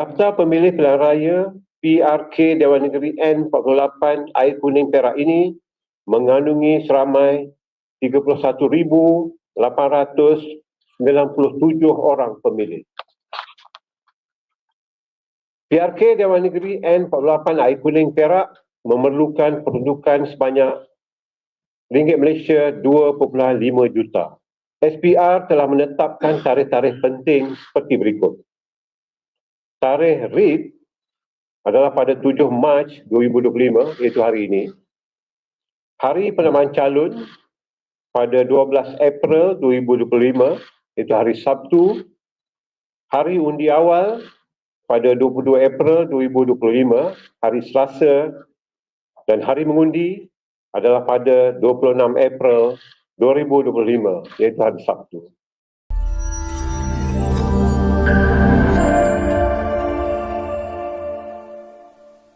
Daftar pemilih pilihan raya PRK Dewan Negeri N48 Air Kuning Perak ini mengandungi seramai 31,897 orang pemilih. PRK Dewan Negeri N48 Air Kuning Perak memerlukan pendudukan sebanyak ringgit Malaysia 2.5 juta. SPR telah menetapkan tarikh-tarikh penting seperti berikut. Tarikh RIP adalah pada 7 Mac 2025 iaitu hari ini. Hari penambahan calon pada 12 April 2025 iaitu hari Sabtu. Hari undi awal pada 22 April 2025 hari Selasa dan hari mengundi adalah pada 26 April 2025 iaitu hari Sabtu.